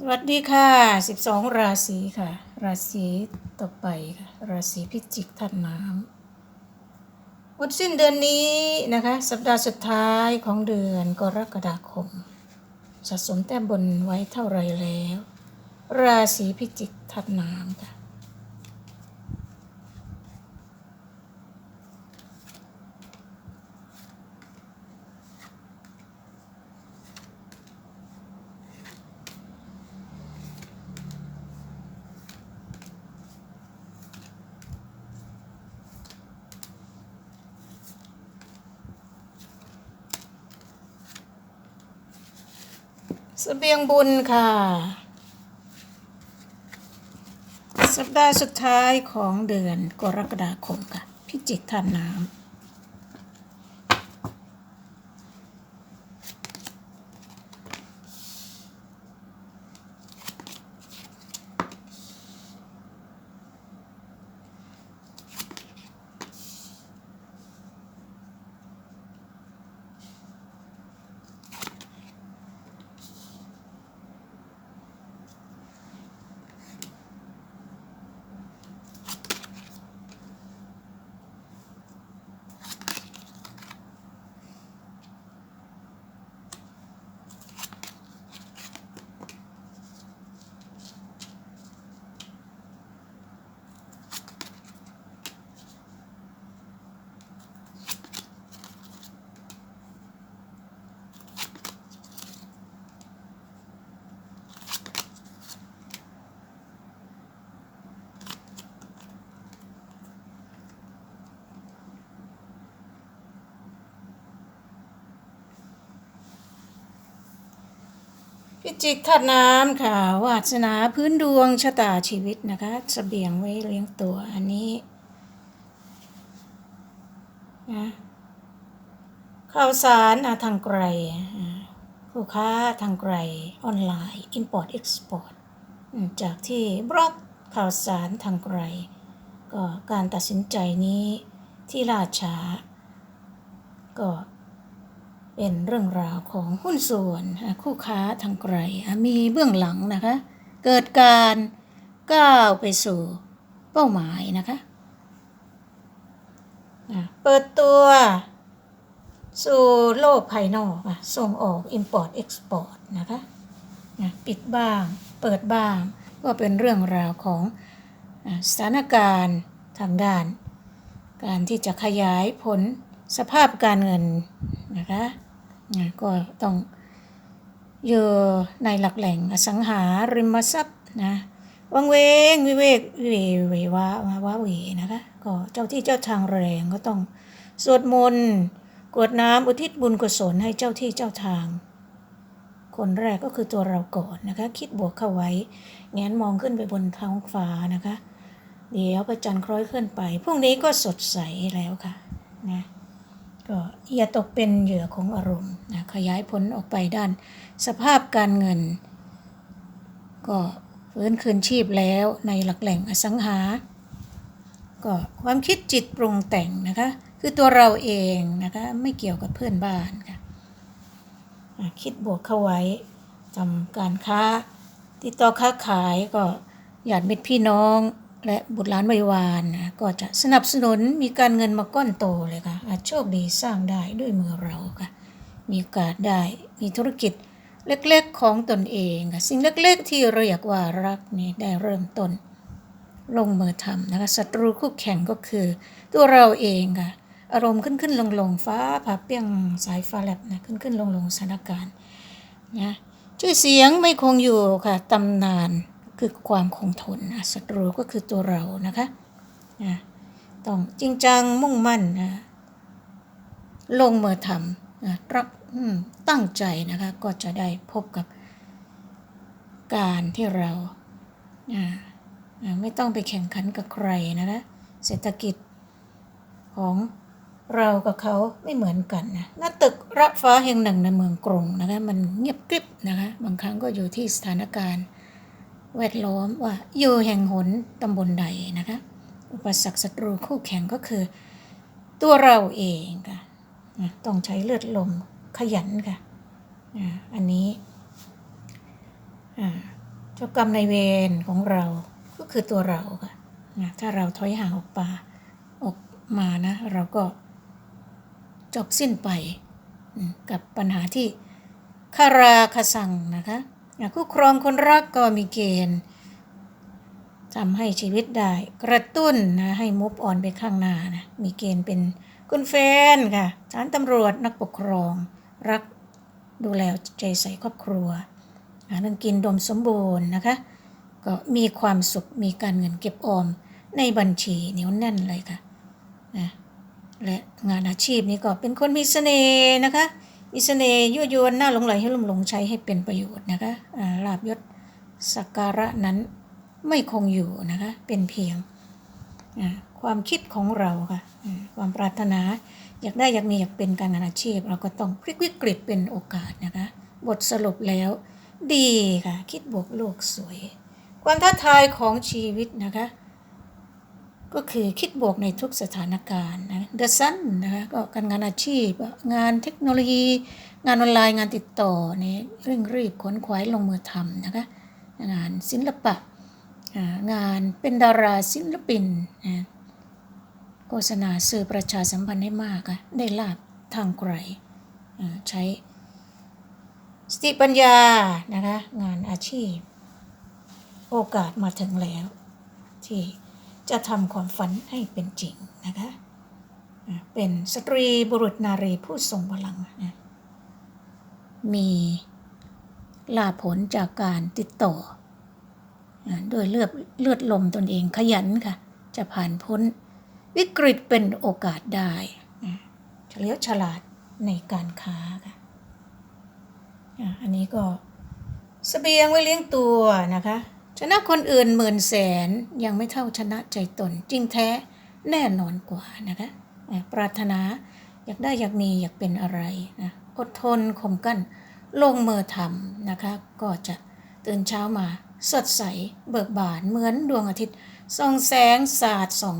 สวัสดีค่ะ 12 ราศีค่ะ ราศีต่อไปค่ะ ราศีพิจิกธาตุน้ำวันสิ้นเดือนนี้นะคะ สัปดาห์สุดท้ายของเดือนกรกฎาคม สะสมแต้มบนไว้เท่าไรแล้ว ราศีพิจิกธาตุน้ำค่ะ เสบียงบุญค่ะ สัปดาห์สุดท้ายของเดือนกรกฎาคมค่ะ พิจิกทานน้ำ จิกธาตุน้ำค่ะ วาสนาพื้นดวงชะตาชีวิตนะคะสเสบียงไว้เลี้ยงตัวอันนี้นะข่าวสารทางไกลผู้ค้าทางไกลออนไลน์ Import Export อืมจากที่บล็อกข่าวสารทางไกล ก็การตัดสินใจนี้ที่ล่าช้าก็ เป็นเรื่องราวของหุ้นส่วนคู่ค้าทางไกลมีเบื้องหลังนะคะ เกิดการก้าวไปสู่เป้าหมายนะคะเปิดตัวสู่โลกภายนอกอะส่งออก Import Export นะคะปิดบ้างเปิดบ้างก็เป็นเรื่องราวของสถานการณ์ทางด้าน การที่จะขยายผลสภาพการเงินนะคะ อะก็ต้องอยู่ในหลักแหล่งอสังหาริมทรัพย์นะวังเวงวิเวกวิเวววะวาวาเวนะคะก็เจ้าที่เจ้าทางแรงก็ต้องสวดมนต์กรวดน้ำอุทิศบุญกุศลให้เจ้าที่เจ้าทาง คนแรกก็คือตัวเราก่อนนะคะ คิดบวกเข้าไว้แงนมองขึ้นไปบนท้องฟ้านะคะ เดี๋ยวพระจันทร์คล้อยขึ้นไปพรุ่งนี้ก็สดใสแล้วค่ะนะ ก็อย่าตกเป็นเหยื่อของอารมณ์นะขยายผลออกไปด้าน สภาพการเงิน ก็ฟื้นคืนชีพแล้วในหลักแหล่งอสังหา ก็ความคิดจิตปรุงแต่งนะคะ คือตัวเราเองนะคะไม่เกี่ยวกับเพื่อนบ้านค่ะคิดบวกเข้าไว้ทำการค้า ติดต่อค้าขายก็ญาติมิตรพี่น้อง และบุตรหลานบริวารนะก็จะสนับสนุนมีการเงินมาก้อนโตเลยค่ะอาจโชคดีสร้างได้ด้วยมือเราค่ะมีโอกาสได้มีธุรกิจเล็กๆของตนเองค่ะสิ่งเล็กๆที่เรียกว่ารักนี่ได้เริ่มต้น ลงมือทำนะคะศัตรูคู่แข่งก็คือ ตัวเราเองค่ะอารมณ์ขึ้นขึ้นลงลงฟ้าผ่าเปี้ยงสายฟ้าแลบนะขึ้นขึ้นลงลงสถานการณ์นะชื่อเสียงไม่คงอยู่ค่ะตำนาน คือความคงทนนะศัตรูก็คือตัวเรานะคะนะต้องจริงจังมุ่งมั่นนะลงมือทำนะรักตั้งใจนะคะก็จะได้พบกับการที่เราอ่าอ่าไม่ต้องไปแข่งขันกับใครนะคะเศรษฐกิจของเรากับเขาไม่เหมือนกันนะหน้าตึกระฟ้าแห่งหนึ่งในเมืองกรุงนะคะมันเงียบกริบนะคะบางครั้งก็อยู่ที่สถานการณ์ แวดล้อมว่าอยู่แห่งหนตำบลใดนะคะ อุปสรรคศัตรูคู่แข่งก็คือ ตัวเราเองค่ะต้องใช้เลือดลมขยันค่ะอันนี้เจ้ากรรมในเวรของเราก็คือตัวเราค่ะถ้าเราถอยห่างออกปาออกมานะ เราก็จบสิ้นไปกับปัญหาที่คาราคาสังนะคะ คู่ครองคนรักก็มีเกณฑ์ทำให้ชีวิตได้ กระตุ้นนะให้มุฟออนไปข้างหน้านะมีเกณฑ์เป็นคุณแฟนค่ะฐานตำรวจนักปกครอง รักดูแลใจใส่ครอบครัวหาเงินกินดมสมบูรณ์นะคะ ก็มีความสุขมีการเงินเก็บออมในบัญชีเหนียวแน่นเลยค่ะนะและงานอาชีพนี้ก็เป็นคนมีเสน่ห์นะคะ มีเสน่ห์ยั่วยวนน่าหลงไหลให้ลุ่มหลงใช้ให้เป็นประโยชน์นะคะลาบยศสักการะนั้นไม่คงอยู่นะคะเป็นเพียงความคิดของเราค่ะความปรารถนาอยากได้อยากมีอยากเป็นการงานอาชีพ เราก็ต้องพลิกวิกฤตเป็นโอกาสนะคะบทสรุปแล้วดีค่ะ คิดบวกโลกสวย ความท้าทายของชีวิตนะคะ ก็คือคิดบวกในทุกสถานการณ์นะ The Sun นะคะก็การงานอาชีพ งานเทคโนโลยี งานออนไลน์งานติดต่อนี่เร่งรีบขนขวายลงมือทำนะคะงานศิลปะงานเป็นดาราศิลปินนะโฆษณาสื่อประชาสัมพันธ์ให้มากะได้ลาบทางไกลใช้สติปัญญานะคะงานอาชีพ โอกาสมาถึงแล้วที่ จะทำความฝันให้เป็นจริงนะคะเป็นสตรีบุรุษนารีผู้ทรงพลังนะมีลาภผลจากการติดต่ออะด้วยเลือดเลือดลมตนเองขยันค่ะ จะผ่านพ้นวิกฤตเป็นโอกาสได้เฉลียวฉลาดในการค้าค่ะอะอันนี้ก็สเสบียงไว้เลี้ยงตัวนะคะ ชนะคนอื่นหมื่นแสนยังไม่เท่าชนะใจตน จริงแท้แน่นอนกว่านะคะปรารถนาอยากได้อยากมีอยากเป็นอะไรนะอดทนข่มกั้นลงมือทำนะคะ ก็จะตื่นเช้ามาสดใสเบิกบานเหมือนดวงอาทิตย์ส่องแสงสาดส่อง